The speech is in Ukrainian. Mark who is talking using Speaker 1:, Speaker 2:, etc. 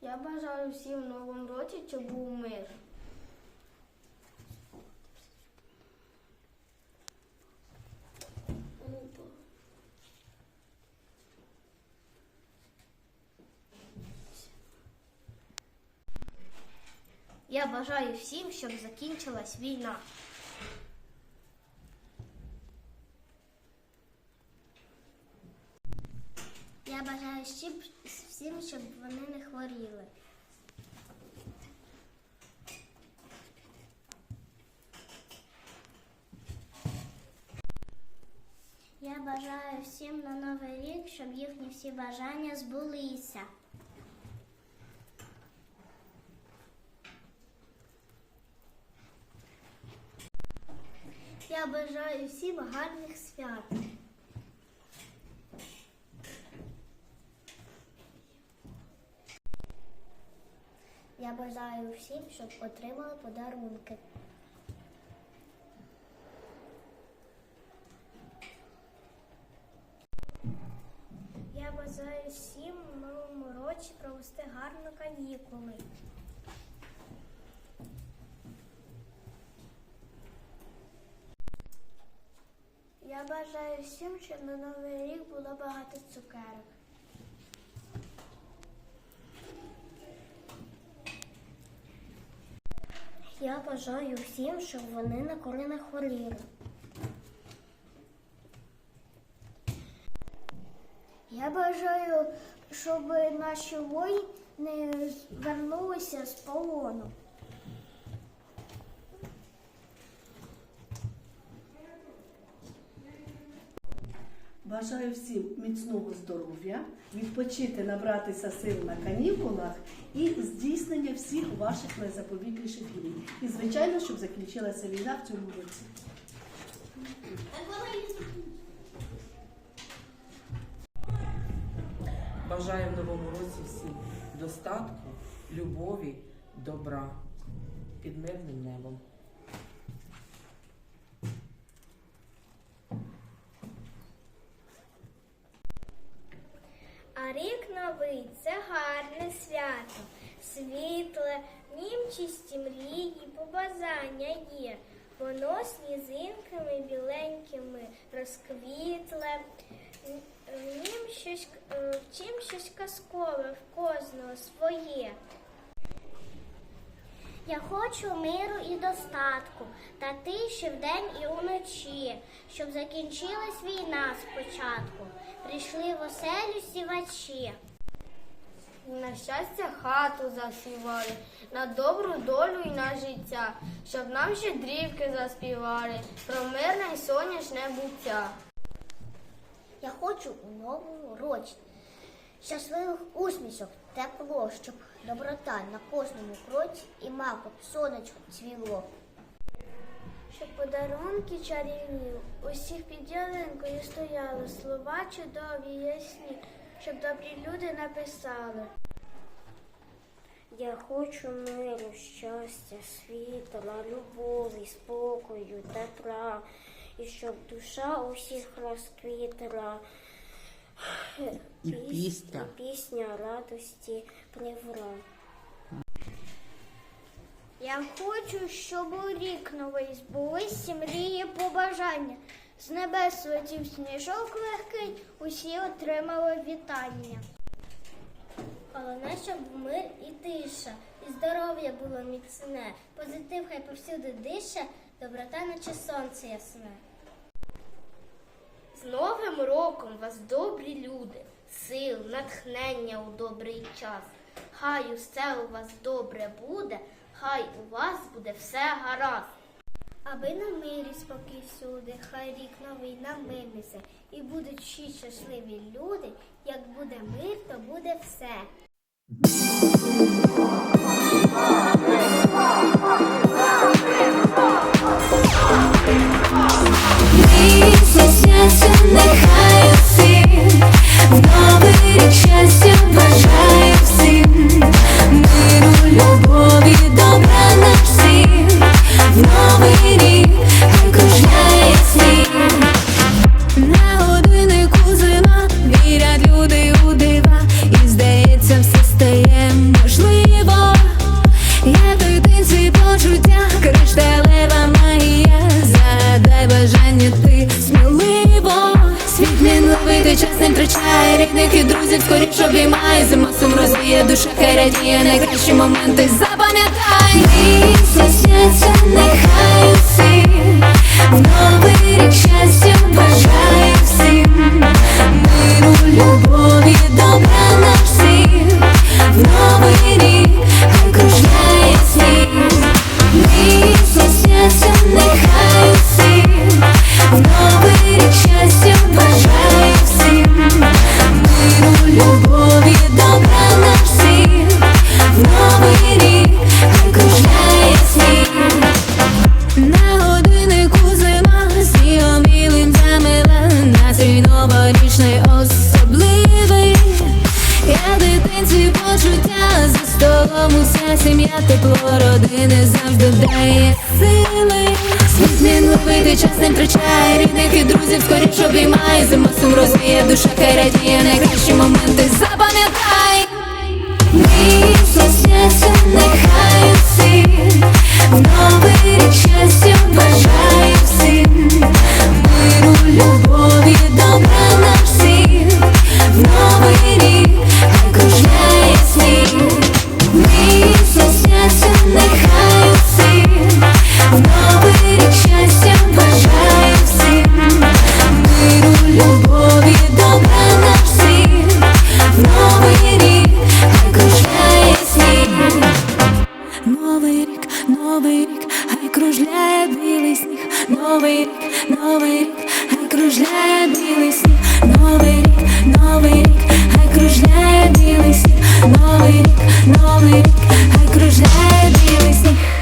Speaker 1: Я бажаю всім в новому році, щоб був мир. Я бажаю всім, щоб закінчилась війна. Я бажаю всім, всім, щоб вони не хворіли. Я бажаю всім на новий рік, щоб їхні всі бажання збулися. Я бажаю всім гарних свят. Я бажаю всім, щоб отримали подарунки. Я бажаю всім в новому році провести гарно канікули. Я бажаю всім, щоб на новий рік було багато цукерок. Я бажаю всім, щоб вони ніколи не хворіли. Я бажаю, щоб наші воїни вернулися з полону.
Speaker 2: Бажаю всім міцного здоров'я, відпочити, набратися сил на канікулах і здійснення всіх ваших найзаповітніших мрій. І, звичайно, щоб закінчилася війна в цьому році.
Speaker 3: Бажаю в новому році всім достатку, любові, добра під мирним небом.
Speaker 1: А рік новий це гарне свято, світле, в нім чисті мрії, побажання є. Воно сніжинками біленькими розквітле, в нім щось, е, чим щось казкове в кожного своє. Я хочу миру і достатку, та тиші вдень і уночі, щоб закінчилась війна спочатку. Прийшли в оселю сівачі. На щастя хату засівали, на добру долю і на життя, щоб нам щедрівки заспівали, про мирне й сонячне буття. Я хочу у новому році щасливих усмішок, тепло, щоб доброта на кожному кроці і маком сонечко цвіло. Щоб подарунки чарівні усіх під ялинкою стояли, слова чудові, ясні, щоб добрі люди написали. Я хочу миру, щастя, світла, любові, спокою, тепла, і щоб душа усіх розквітла.
Speaker 3: І пісня.
Speaker 1: і пісня радості привра. Я хочу, щоб у рік новий збулися мрії побажання. З небес летів сніжок легкий, усі отримали вітання. Головне, щоб мир і тиша, і здоров'я було міцне, позитив хай повсюди дише, доброта наче сонце ясне. З Новим роком вас добрі люди, сил, натхнення у добрий час. Хай усе у вас добре буде, хай у вас буде все гаразд. Аби на мирі спокій всюди, хай рік новий нам і будуть всі щасливі люди. Як буде мир, то буде все.
Speaker 4: Нехай усім, в новий рік щастя і друзів, скоріш обіймає Зима сум розвіє, душа хай радіє Найкращі моменти. Запам'ятай. Місяць сняться, нехай усі В новий рік щастя бажає всім. Миру, любові, добра на всім. В новий рік столом уся сім'я тепло родини завжди дає сили. Світ мінливий ти час не втрачає рідних і друзів скоріше обіймає Зима сум розвіє, душа новий рік, новий рік, хай кружляє білий сніг, новий рік, новий рік, хай кружляє білий сніг, новий рік, новий рік, хай кружляє білий сніг.